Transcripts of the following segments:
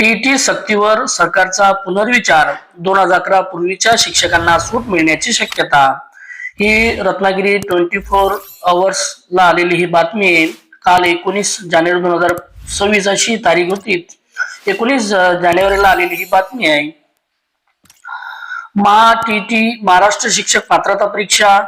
TET सक्तीवर सरकारचा पुनर्विचार दोन हजार अकरा पूर्वीच्या शिक्षकांना सूट मिळण्याची शक्यता. ही रत्नागिरी ट्वेंटी फोर ला आलेली ही बातमी आहे काल एकोणीस जानेवारी दोन हजार सव्वीस अशी तारीख होती. एकोणीस जानेवारीला आलेली ही बातमी आहे. मा टी महाराष्ट्र शिक्षक पात्रता परीक्षा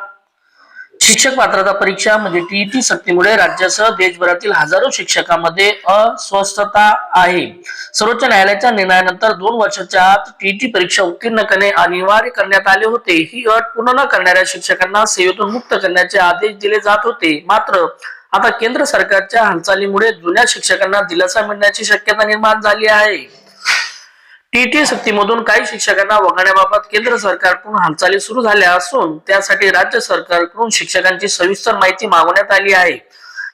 शिक्षक पात्रता परीक्षा म्हणजे टीईटी सक्तीमुळे राज्यासह देशभरातील हजारो शिक्षकांमध्ये अस्वस्थता आहे. सर्वोच्च न्यायालयाच्या निर्णयानंतर दोन वर्षाच्या आत टीईटी परीक्षा उत्तीर्ण करणे अनिवार्य करण्यात आले होते. ही अट पूर्ण न करणाऱ्या शिक्षकांना सेवेतून मुक्त करण्याचे आदेश दिले जात होते. मात्र आता केंद्र सरकारच्या हालचालीमुळे जुन्या शिक्षकांना दिलासा मिळण्याची शक्यता निर्माण झाली आहे. टीटी सक्तीमधून काही शिक्षकांना वगळण्याबाबत केंद्र सरकारकडून हालचाली सुरू झाल्या असून त्यासाठी राज्य सरकारकडून शिक्षकांची सविस्तर माहिती मागवण्यात आली आहे.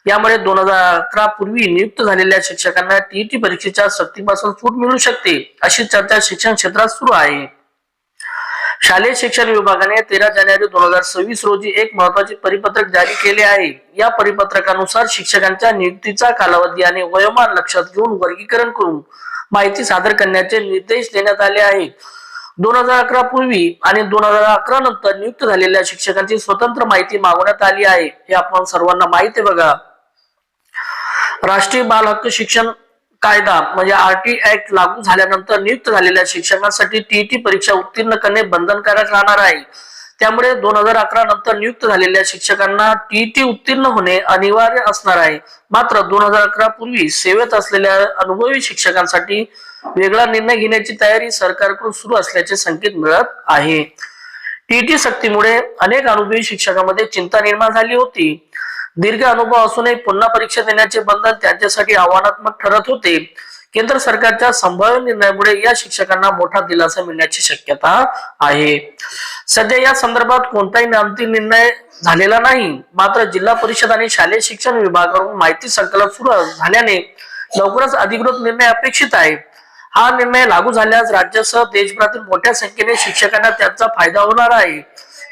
यामुळे दोन हजार अकरा पूर्वी नियुक्त झालेल्या शिक्षकांना टीईटी परीक्षेच्या सक्तीपासून सूट मिळू शकते अशी चर्चा शिक्षण क्षेत्रात सुरू आहे. शालेय शिक्षण विभागाने तेरा जानेवारी दोन हजार सव्वीस रोजी एक महत्त्वाचे परिपत्रक जारी केले आहे. या परिपत्रकानुसार शिक्षकांच्या नियुक्तीचा कालावधी आणि वयोमान लक्षात घेऊन वर्गीकरण करून माहिती सादर करण्याचे निर्देश देण्यात आले आहेत. दोन हजार अकरा पूर्वी आणि दोन हजार अकरा नंतर नियुक्त झालेल्या शिक्षकांची स्वतंत्र माहिती मागवण्यात आली आहे. हे आपण सर्वांना माहिती आहे बघा. राष्ट्रीय बाल हक्क शिक्षण कायदा म्हणजे आरटी ऍक्ट लागू झाल्यानंतर नियुक्त झालेल्या शिक्षकांसाठी टीईटी परीक्षा उत्तीर्ण करणे बंधनकारक राहणार आहे. त्यामुळे दोन हजार अकरा नंतर नियुक्त झालेल्या शिक्षकांना टीईटी उत्तीर्ण होणे अनिवार्य असणार आहे. मात्र दोन हजार अकरा पूर्वी सेवेत असलेल्या अनुभवी शिक्षकांसाठी वेगळा निर्णय घेण्याची तयारी सरकारकडून सुरू असल्याचे संकेत मिळत आहे. टीईटी सक्तीमुळे अनेक अनुभवी शिक्षकांमध्ये चिंता निर्माण झाली होती. दीर्घ अनुभव असूनही पुन्हा परीक्षा देण्याचे बंधन त्यांच्यासाठी आव्हानात्मक ठरत होते. केंद्र सरकारच्या संभाव्य निर्णयामुळे या शिक्षकांना मोठा दिलासा मिळण्याची शक्यता आहे. सध्या या संदर्भात कोणताही अंतिम निर्णय झालेला नाही. मात्र जिल्हा परिषद आणि शालेय शिक्षण विभागाकडून माहिती संकलन सुरू झाल्याने लवकरच अधिकृत निर्णय अपेक्षित आहे. हा निर्णय लागू झाल्यास राज्यासह देशभरातील मोठ्या संख्येने शिक्षकांना त्याचा फायदा होणार आहे.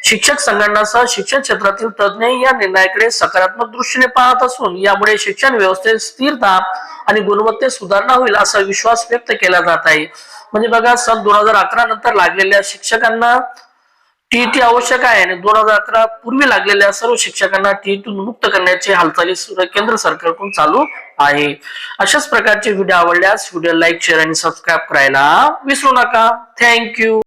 शिक्षक संघटनासह शिक्षण क्षेत्रातील तज्ज्ञही या निर्णयाकडे सकारात्मक दृष्टीने पाहत असून यामुळे शिक्षण व्यवस्थेत स्थिरता आणि गुणवत्तेत सुधारणा होईल असा विश्वास व्यक्त केला जात आहे. म्हणजे बघा सन दोन हजार अकरा नंतर लागलेल्या शिक्षकांना टीईटी आवश्यक आहे. आणि दोन हजार अकरा पूर्वी लागलेल्या सर्व शिक्षकांना टीईटी मुक्त करण्याची हालचाली केंद्र सरकारकडून चालू आहे. अशाच प्रकारचे व्हिडिओ आवडल्यास व्हिडिओ लाईक शेअर आणि सबस्क्राईब करायला विसरू नका. थँक्यू